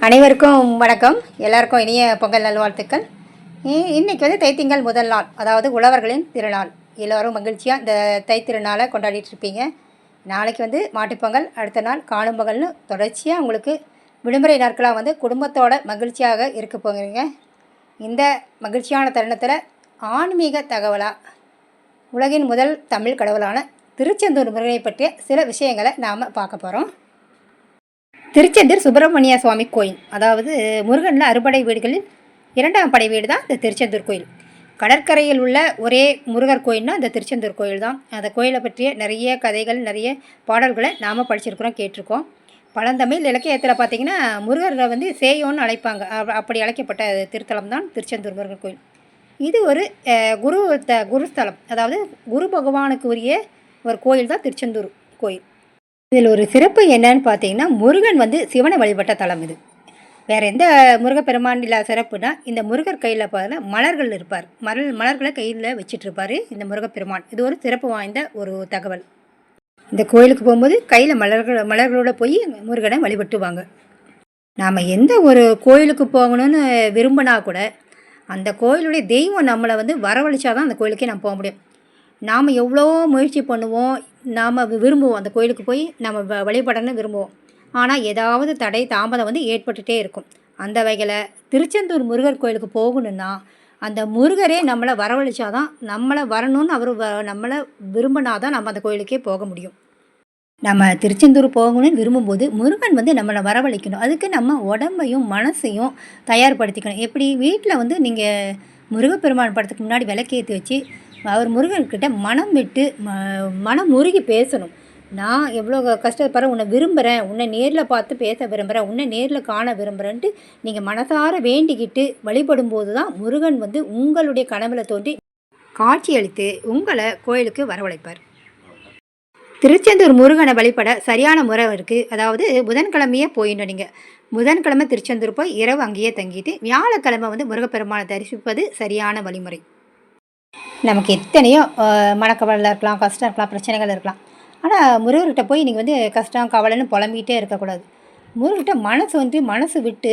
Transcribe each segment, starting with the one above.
அனைவருக்கும் வணக்கம். எல்லாருக்கும் இனிய பொங்கல் நல்வாழ்த்துக்கள். இ- வந்து தைத்திங்கள் முதல் நாள் அதாவது உழவர்களின் திருநாள். எல்லோரும் மகிழ்ச்சியாக இந்த தைத்திருநாளை கொண்டாடிட்டு இருப்பீங்க நாளைக்கு வந்து மாட்டுப்பொங்கல் அடுத்த நாள் காணும் பொங்கல்னு தொடர்ச்சியாக உங்களுக்கு விடுமுறை நாட்களாக வந்து குடும்பத்தோட மகிழ்ச்சியாக இருக்க போகிறீங்க. இந்த மகிழ்ச்சியான தருணத்தில் ஆன்மீக தகவலாக உலகின் முதல் தமிழ் கடவுளான திருச்செந்தூர் முருகனை பற்றிய சில விஷயங்களை நாம் பார்க்க போகிறோம் திருச்செந்தூர் சுப்பிரமணிய சுவாமி கோயில். அதாவது முருகனில் அறுபடை வீடுகளில் இரண்டாம் படை வீடு தான் இந்த திருச்செந்தூர் கோயில். கடற்கரையில் உள்ள ஒரே முருகர் கோயில்னா இந்த திருச்செந்தூர் கோயில் தான் அந்த கோயிலை பற்றிய நிறைய கதைகள் நிறைய பாடல்களை நாம் படிச்சிருக்கிறோம் கேட்டிருக்கோம். பழந்தமிழ் இலக்கியத்தில் பார்த்தீங்கன்னா முருகரை வந்து சேயோன்னு அழைப்பாங்க. அப்படி அழைக்கப்பட்ட திருத்தலம் தான் திருச்செந்தூர் முருகர் கோயில். இது ஒரு குரு த குருஸ்தலம். அதாவது குரு பகவானுக்கு உரிய ஒரு கோயில் தான் திருச்செந்தூர் கோயில். இதில் ஒரு சிறப்பு என்னன்னு பார்த்தீங்கன்னா முருகன் வந்து சிவனை வழிபட்ட தலம் இது. வேறு எந்த முருகப்பெருமான் இல்லாத சிறப்புனா இந்த முருகர் கையில் பார்த்தீங்கன்னா மலர்கள் இருப்பார். மலர் மலர்களை கையில் வச்சிட்டு இந்த முருகப்பெருமான். இது ஒரு சிறப்பு வாய்ந்த ஒரு தகவல். இந்த கோயிலுக்கு போகும்போது கையில் மலர்கள் மலர்களோட போய் முருகனை வழிபட்டுவாங்க. நாம் எந்த ஒரு கோயிலுக்கு போகணும்னு விரும்பினா கூட அந்த கோயிலுடைய தெய்வம் நம்மளை வந்து வரவழைச்சாதான் அந்த கோயிலுக்கே நம்ம போக முடியும். நாம் எவ்வளோ முயற்சி பண்ணுவோம் நாம் விரும்புவோம். அந்த கோயிலுக்கு போய் நம்ம வ- வழிபடணும்னு விரும்புவோம். ஆனால் ஏதாவது தடை தாமதம் வந்து ஏற்பட்டுகிட்டே இருக்கும். அந்த வகையில் திருச்செந்தூர் முருகர் கோயிலுக்கு போகணுன்னா அந்த முருகரே நம்மளை வரவழைச்சாதான் நம்மளை வரணும்னு அவர் வ- நம்மளை விரும்பினாதான் நம்ம அந்த கோயிலுக்கே போக முடியும். நம்ம திருச்செந்தூர் போகணும்னு விரும்பும்போது முருகன் வந்து நம்மளை வரவழைக்கணும். அதுக்கு நம்ம உடம்பையும் மனசையும் தயார்படுத்திக்கணும். எப்படி? வீட்டில் வந்து நீங்கள் முருகப்பெருமான் படத்துக்கு முன்னாடி விளக்கேற்றி வச்சு அவர் முருகன்கிட்ட மனம் விட்டு ம மனம் உருகி பேசணும். நான் எவ்வளோ கஷ்டப்படுறேன் உன்னை விரும்புகிறேன் உன்னை நேரில் பார்த்து பேச விரும்புகிறேன் உன்னை நேரில் காண விரும்புகிறேன்ட்டு நீங்கள் மனசார வேண்டிக்கிட்டு வழிபடும்போது தான் முருகன் வந்து உங்களுடைய கனவுல தோன்றி காட்சியளித்து உங்களை கோயிலுக்கு வரவழைப்பார். திருச்செந்தூர் முருகனை வழிபட சரியான முறை இருக்குது அதாவது புதன்கிழமையே போயிடணும் நீங்கள் புதன்கிழமை திருச்செந்தூர் போய் இரவு அங்கேயே தங்கிட்டு வியாழக்கிழமை வந்து முருகப்பெருமானை தரிசிப்பது சரியான வழிமுறை. நமக்கு எத்தனையோ அஹ், மனக்கவலை இருக்கலாம் கஷ்டம் இருக்கலாம் பிரச்சனைகள் இருக்கலாம். ஆனால் முருகர்கிட்ட போய் நீங்கள் வந்து கஷ்டம் கவலைன்னு புலம்பிக்கிட்டே இருக்கக்கூடாது. முருகர்கிட்ட மனசு வந்து மனசு விட்டு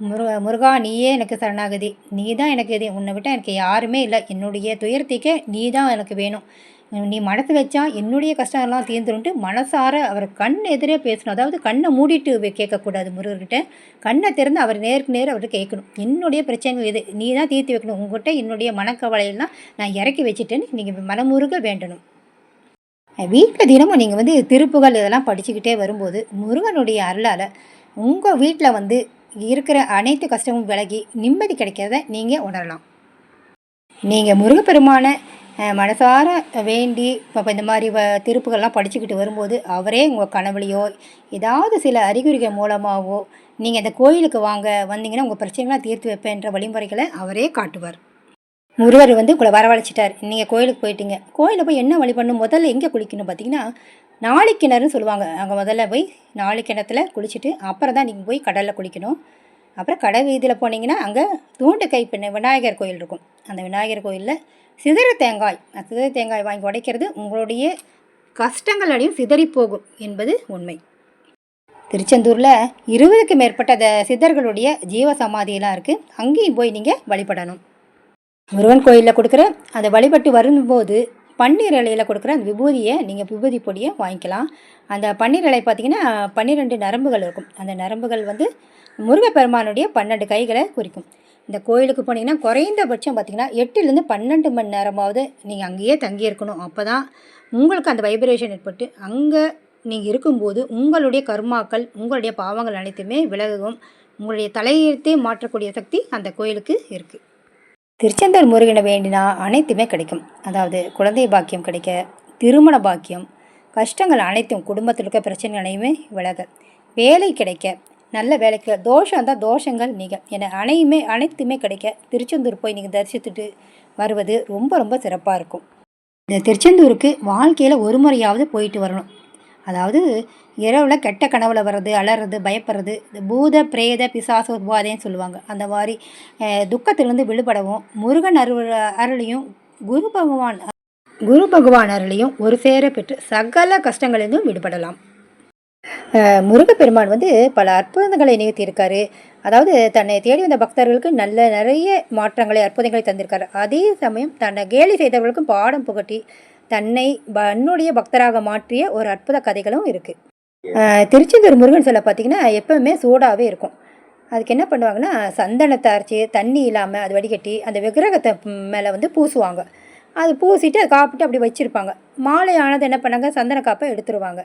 முரு முருகா நீயே எனக்கு சரணாகதி. நீ தான் எனக்கு இது. உன்னை விட்டால் எனக்கு யாருமே இல்லை. என்னுடைய துயரத்துக்கே நீ தான் எனக்கு வேணும். நீ மனசு வச்சா என்னுடைய கஷ்டம்லாம் தீர்ந்துருன்ட்டு மனசார அவர் கண் எதிரே பேசணும். அதாவது கண்ணை மூடிட்டு கேட்கக்கூடாது முருகர்கிட்ட. கண்ணை திறந்து அவர் நேருக்கு நேர் அவர்கிட்ட கேட்கணும். என்னுடைய பிரச்சனைகள் இது நீ தான் தீர்த்து வைக்கணும். உங்கள்கிட்ட என்னுடைய மனக்கவலையெல்லாம் நான் இறக்கி வச்சுட்டேன்னு நீங்கள் மனமுருக வேண்டணும். வீட்டில் தினமும் நீங்கள் வந்து திருப்புகள் இதெல்லாம் படிச்சுக்கிட்டே வரும்போது முருகனுடைய அருளால் உங்கள் வீட்டில் வந்து இருக்கிற அனைத்து கஷ்டமும் விலகி நிம்மதி கிடைக்கிறத நீங்கள் உணரலாம். நீங்கள் முருகப்பெருமான மனசார வேண்டி இப்போ இந்த மாதிரி வ திருப்புகள்லாம் படிச்சுக்கிட்டு வரும்போது அவரே உங்கள் கனவுலையோ ஏதாவது சில அறிகுறிகள் மூலமாகவோ நீங்கள் இந்த கோயிலுக்கு வாங்க வந்தீங்கன்னா உங்கள் பிரச்சனைகள்லாம் தீர்த்து வைப்பேன்ற வழிமுறைகளை அவரே காட்டுவார். முருகர் வந்து உங்களை வரவழைச்சிட்டார். நீங்கள் கோயிலுக்கு போயிட்டீங்க. கோயிலில் போய் என்ன வழிபடணும் முதல்ல எங்கே குளிக்கணும் பார்த்தீங்கன்னா நாளிக்கிணறுன்னு சொல்லுவாங்க. அங்கே முதல்ல போய் நாளிக்கிணத்துல குளிச்சுட்டு அப்புறம் தான் நீங்கள் போய் கடலில் குளிக்கணும். அப்புறம் கடை வீதியில் போனீங்கன்னா அங்கே தூண்டு கை பின்ன விநாயகர் கோயில் இருக்கும். அந்த விநாயகர் கோயிலில் சிதற தேங்காய். சிதற தேங்காய் வாங்கி உடைக்கிறது உங்களுடைய கஷ்டங்கள் அடையும் சிதறி போகும் என்பது உண்மை. திருச்செந்தூரில் இருபதுக்கு மேற்பட்ட த சித்தர்களுடைய ஜீவ சமாதியெல்லாம் இருக்குது அங்கேயும் போய் நீங்கள் வழிபடணும். முருகன் கோயிலில் கொடுக்குற அந்த வழிபட்டு வரும்போது பன்னீர் இலையில் கொடுக்குற அந்த விபூதியை நீங்கள் விபூதி பொடியை வாங்கிக்கலாம். அந்த பன்னீர் இலை பார்த்தீங்கன்னா பன்னிரெண்டு நரம்புகள் இருக்கும். அந்த நரம்புகள் வந்து முருகப்பெருமானுடைய பன்னெண்டு கைகளை குறிக்கும். இந்த கோயிலுக்கு போனீங்கன்னா குறைந்தபட்சம் பார்த்தீங்கன்னா எட்டுலேருந்து பன்னெண்டு மணி நேரமாவது நீங்கள் அங்கேயே தங்கியிருக்கணும். அப்போ தான் உங்களுக்கு அந்த வைப்ரேஷன் ஏற்பட்டு அங்கே நீங்கள் இருக்கும்போது உங்களுடைய கர்மாக்கள் உங்களுடைய பாவங்கள் அனைத்துமே விலகும். உங்களுடைய தலையெழுத்தே மாற்றக்கூடிய சக்தி அந்த கோயிலுக்கு இருக்குது திருச்செந்தூர் முருகனை வேண்டினா அனைத்துமே கிடைக்கும். அதாவது குழந்தை பாக்கியம் கிடைக்க திருமண பாக்கியம் கஷ்டங்கள் அனைத்தும் குடும்பத்தில் இருக்க பிரச்சனைகளையுமே விலக வேலை கிடைக்க நல்ல வேலைக்கு. தோஷம் இருந்தால் தோஷங்கள் நீங்க. என அனையுமே அனைத்துமே கிடைக்க திருச்செந்தூர் போய் நீங்கள் தரிசித்துட்டு வருவது ரொம்ப ரொம்ப சிறப்பாக இருக்கும். இந்த திருச்செந்தூருக்கு வாழ்க்கையில் ஒரு முறையாவது போயிட்டு வரணும். அதாவது இரவில் கெட்ட கனவுல வர்றது அலறது பயப்படுறது இந்த பூத பிரேத பிசாச உபாதைன்னு சொல்லுவாங்க. அந்த மாதிரி துக்கத்திலிருந்து விடுபடவும் முருகன் அருள் அருளையும் குரு பகவான் குரு பகவான் அருளையும் ஒரு சேர பெற்று சகல கஷ்டங்களிலிருந்தும் விடுபடலாம். முருகப்பெருமான் வந்து பல அற்புதங்களை நிகழ்த்தியிருக்காரு. அதாவது தன்னை தேடி வந்த பக்தர்களுக்கு நல்ல நிறைய மாற்றங்களை அற்புதங்களை தந்திருக்காரு. அதே சமயம் தன்னை கேலி செய்தவர்களுக்கும் பாடம் புகட்டி தன்னை தன்னுடைய பக்தராக மாற்றிய ஒரு அற்புத கதைகளும் இருக்குது திருச்செந்தூர் முருகன் சிலை பார்த்தீங்கன்னா எப்பவுமே சூடாகவே இருக்கும். அதுக்கு என்ன பண்ணுவாங்கன்னா சந்தனத்தை அரைச்சி தண்ணி இல்லாமல் அது வடிகட்டி அந்த விக்கிரகத்தை மேலே வந்து பூசுவாங்க. அது பூசிட்டு அதை காப்பிட்டு அப்படி வச்சுருப்பாங்க. மாலை ஆனது என்ன பண்ணாங்க? சந்தன காப்பை எடுத்துருவாங்க.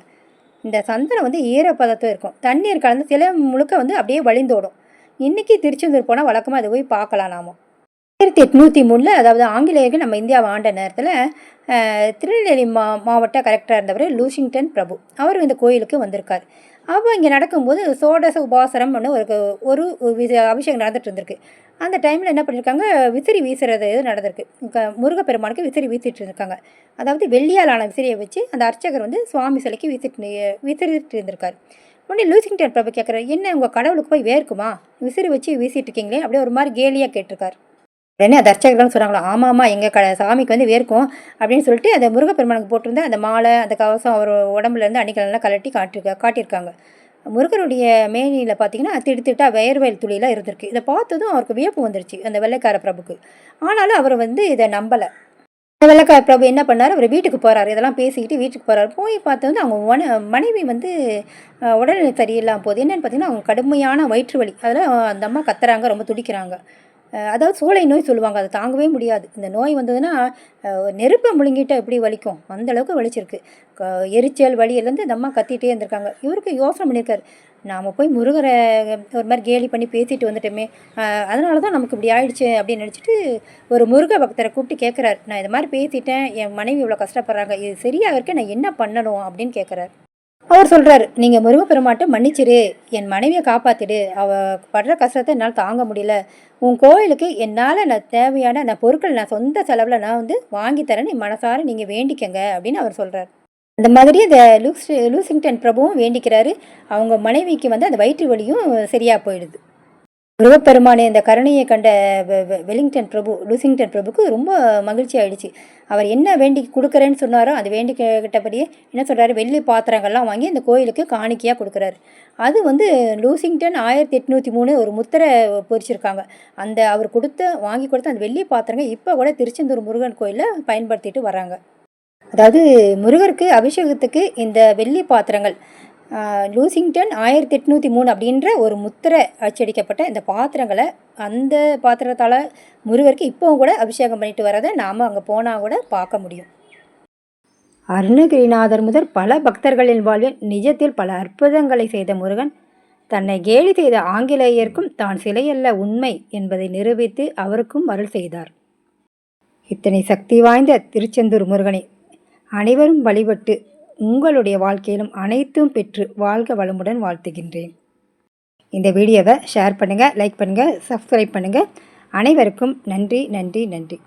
இந்த சந்தனம் வந்து ஈரப்பதத்தும் இருக்கும். தண்ணீர் கலந்து சில முழுக்க வந்து அப்படியே வழிந்தோடும். இன்றைக்கி திருச்செந்தூர் போனால் வழக்கமாக அதை போய் பார்க்கலாம் நாம. ஆயிரத்தி எட்நூற்றி மூணில் அதாவது ஆங்கிலேயர்கள் நம்ம இந்தியாவை ஆண்ட நேரத்தில் திருநெல்வேலி மா மாவட்ட கலெக்டராக இருந்தவர் லூஷிங்டன் பிரபு. அவர் இந்த கோயிலுக்கு வந்திருக்கார். அப்போ இங்கே நடக்கும்போது சோடச உபாசரம் ஒன்று ஒரு ஒரு விச- அபிஷேகம் நடந்துட்டு இருந்திருக்கு. அந்த டைமில் என்ன பண்ணியிருக்காங்க விசிறி வீசுறது இது நடந்திருக்கு. க- முருகப்பெருமானுக்கு விசிறி வீசிட்டு இருந்திருக்காங்க அதாவது வெள்ளியால் ஆன விசிறியை வச்சு அந்த அர்ச்சகர் வந்து சுவாமி சிலைக்கு வீசிட்டு விசிறிட்டு இருந்திருக்கார். உடனே லூசிங்டன் பிரபு கேட்குறாரு என்ன உங்கள் கடவுளுக்கு போய் வேர்க்குமா? விசிறி வச்சு வீசிட்டு இருக்கீங்களே? அப்படியே ஒரு மாதிரி கேலியாக கேட்டிருக்காரு. உடனே அந்த அர்ச்சகர்கள் சொன்னாங்களா ஆமாம்மா எங்கள் க சாமிக்கு வந்து வேர்க்கும் அப்படின்னு சொல்லிட்டு அந்த முருகப்பெருமானுக்கு போட்டிருந்த அந்த மாலை அந்த கவசம் அவர் உடம்புலேருந்து அணிகளெல்லாம் கலட்டி காட்டிருக்க காட்டியிருக்காங்க. முருகருடைய மேனியில் பார்த்தீங்கன்னா திடு திட்டா வேர்வயல் துளியெல்லாம் இருந்திருக்கு. இதை பார்த்ததும் அவருக்கு வியப்பு வந்துருச்சு அந்த வெள்ளைக்கார பிரபுக்கு. ஆனாலும் அவர் வந்து இதை நம்பலை. அந்த வெள்ளைக்கார பிரபு என்ன பண்ணார்? அவர் வீட்டுக்கு போகிறாரு இதெல்லாம் பேசிக்கிட்டு வீட்டுக்கு போகிறாரு போய் பார்த்து வந்து அவங்க மன மனைவி வந்து உடல்நிலை சரியில்லாம போகுது. என்னென்னு பார்த்தீங்கன்னா அவங்க கடுமையான வயிற்று வலி. அதில் அந்த அம்மா கத்துறாங்க ரொம்ப துடிக்கிறாங்க. அதாவது சோலை நோய் சொல்லுவாங்க அதை தாங்கவே முடியாது. இந்த நோய் வந்ததுன்னா நெருப்பை முழுங்கிட்டால் எப்படி வலிக்கும்? அந்தளவுக்கு வலிச்சிருக்கு. எரிச்சல் வலியிலேருந்து இந்த அம்மா கத்திகிட்டே இருந்திருக்காங்க. இவருக்கு யோசனை பண்ணியிருக்காரு. நாம் போய் முருகரை ஒரு மாதிரி கேலி பண்ணி பேசிட்டு வந்துட்டோமே. அதனால தான் நமக்கு இப்படி ஆயிடுச்சு அப்படின்னு நினச்சிட்டு ஒரு முருக பக்தரை கூப்பிட்டு கேட்குறாரு நான் இது மாதிரி பேசிட்டேன் என் மனைவி இவ்வளோ கஷ்டப்படுறாங்க இது சரியாக இருக்க நான் என்ன பண்ணணும் அப்படின்னு கேட்குறாரு அவர் சொல்கிறாரு நீங்கள் முருகப்பெருமாட்டை மன்னிச்சிரு என் மனைவியை காப்பாற்றிடு அவ படுற கஷ்டத்தை என்னால் தாங்க முடியல. உன் கோயிலுக்கு என்னால் நான் தேவையான நான் பொருட்கள் நான் சொந்த செலவில் நான் வந்து வாங்கி தரேன்னு என் மனசார நீங்கள் வேண்டிக்கங்க அப்படின்னு அவர் சொல்கிறார் அந்த மாதிரி அந்த லூஸ் லூசிங்டன் பிரபுவும் வேண்டிக்கிறாரு. அவங்க மனைவிக்கு வந்து அந்த வயிற்று வலியும் சரியாக போயிடுது. முருகப்பெருமானே இந்த கருணையை கண்ட வெ- வெ- வெலிங்டன் பிரபு லூசிங்டன் பிரபுக்கு ரொம்ப மகிழ்ச்சி ஆயிடுச்சு. அவர் என்ன வேண்டி கொடுக்குறேன்னு சொன்னாரோ அது வேண்டி கேட்டபடியே என்ன சொல்கிறாரு வெள்ளி பாத்திரங்கள்லாம் வாங்கி அந்த கோயிலுக்கு காணிக்கையாக கொடுக்குறாரு. அது வந்து லூசிங்டன் ஆயிரத்தி எட்நூற்றி மூணு ஒரு முத்திரை பொறிச்சிருக்காங்க அந்த அவர் கொடுத்த வாங்கி கொடுத்த அந்த வெள்ளி பாத்திரங்கள் இப்போ கூட திருச்செந்தூர் முருகன் கோயிலில் பயன்படுத்திட்டு வராங்க அதாவது முருகருக்கு அபிஷேகத்துக்கு இந்த வெள்ளி பாத்திரங்கள் லூசிங்டன் ஆயிரத்தி எட்நூற்றி மூணு அப்படின்ற ஒரு முத்திரை அச்சடிக்கப்பட்ட இந்த பாத்திரங்களை அந்த பாத்திரத்தால் முருகருக்கு இப்போவும் கூட அபிஷேகம் பண்ணிட்டு வரதை நாம் அங்கே போனால் கூட பார்க்க முடியும். அருணகிரிநாதர் முதல் பல பக்தர்களின் வாழ்வில் நிஜத்தில் பல அற்புதங்களை செய்த முருகன் தன்னை கேலி செய்த ஆங்கிலேயருக்கும் தான் சிலையல்ல உண்மை என்பதை நிரூபித்து அவருக்கும் அருள் செய்தார். இத்தனை சக்தி வாய்ந்த திருச்செந்தூர் முருகனை அனைவரும் வழிபட்டு உங்களுடைய வாழ்க்கையிலும் அனைத்தும் பெற்று வாழ்க வளமுடன் வாழ்த்துகின்றேன். இந்த வீடியோவை ஷேர் பண்ணுங்கள் லைக் பண்ணுங்கள் சப்ஸ்கிரைப் பண்ணுங்கள் அனைவருக்கும் நன்றி நன்றி நன்றி.